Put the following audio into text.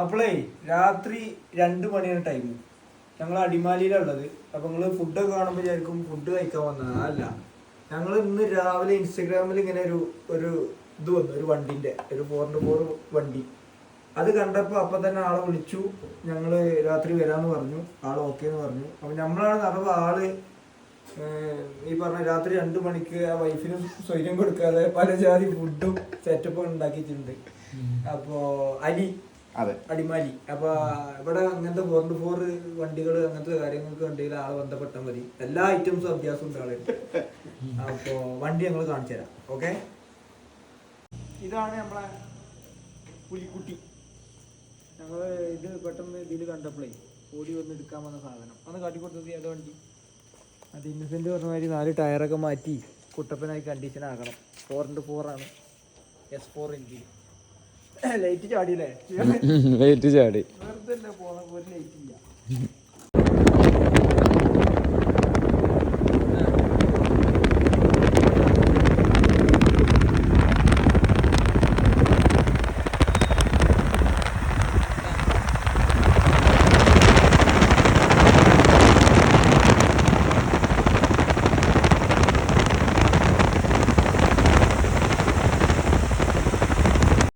അപ്പോളേ രാത്രി രണ്ട് മണിയാണ് ടൈം ഞങ്ങൾ അടിമാലിയിലുള്ളത്. അപ്പൊ നിങ്ങൾ ഫുഡൊക്കെ കാണുമ്പോൾ വിചാരിക്കും ഫുഡ് കഴിക്കാൻ വന്നത്. അല്ല ഞങ്ങൾ ഇന്ന് രാവിലെ ഇൻസ്റ്റഗ്രാമിൽ ഇങ്ങനെ ഒരു ഒരു ഇത് വന്നു. ഒരു വണ്ടിന്റെ ഒരു ഫോർ ഇന്റു ഫോർ വണ്ടി. അത് കണ്ടപ്പോൾ അപ്പൊ തന്നെ ആളെ വിളിച്ചു. ഞങ്ങൾ രാത്രി വരാന്ന് പറഞ്ഞു. ആൾ ഓക്കെ എന്ന് പറഞ്ഞു. അപ്പൊ നമ്മളാണ് നടന്ന ആൾ ഈ പറഞ്ഞ രാത്രി രണ്ട് മണിക്ക് ആ വൈഫിനും സ്വൈര്യം കൊടുക്കാതെ പല ജാതി ഫുഡും സെറ്റപ്പും ഉണ്ടാക്കിയിട്ടുണ്ട്. അപ്പോൾ അലി അടിമാലി. അപ്പൊ ഇവിടെ അങ്ങനത്തെ ഫോർ ടു ഫോർ വണ്ടികൾ അങ്ങനത്തെ കാര്യങ്ങൾക്ക് ഉണ്ടെങ്കിൽ ആളെ ബന്ധപ്പെട്ടാൽ മതി. എല്ലാ ഐറ്റംസും അഭ്യാസം ഉണ്ട് ആളെ. അപ്പോ വണ്ടി ഞങ്ങൾ കാണിച്ചു തരാം. ഓക്കെ ഇതാണ് നമ്മളെ പുലിക്കുട്ടി. ഞങ്ങൾ ഇത് പെട്ടെന്ന് ഇതിൽ കണ്ടപ്പോഴേ ഓടി വന്ന് എടുക്കാൻ വന്ന സാധനം. അന്ന് കാട്ടിക്കൊടുത്തത് ഏതാ വണ്ടി? അത് ഇന്നസെന്റ് പറഞ്ഞ മാതിരി നാല് ടയറൊക്കെ മാറ്റി കുട്ടപ്പനായി കണ്ടീഷൻ ആകണം ഫോർ ഇന്റു ഫോർ ആണ്. എസ് ഫോർ എഞ്ചിൻ ലൈറ്റ് ചാടിയില്ലേ ലൈറ്റ് ചാടി. വെറുതെ പോണ ഒരു ലൈറ്റ് ഇല്ല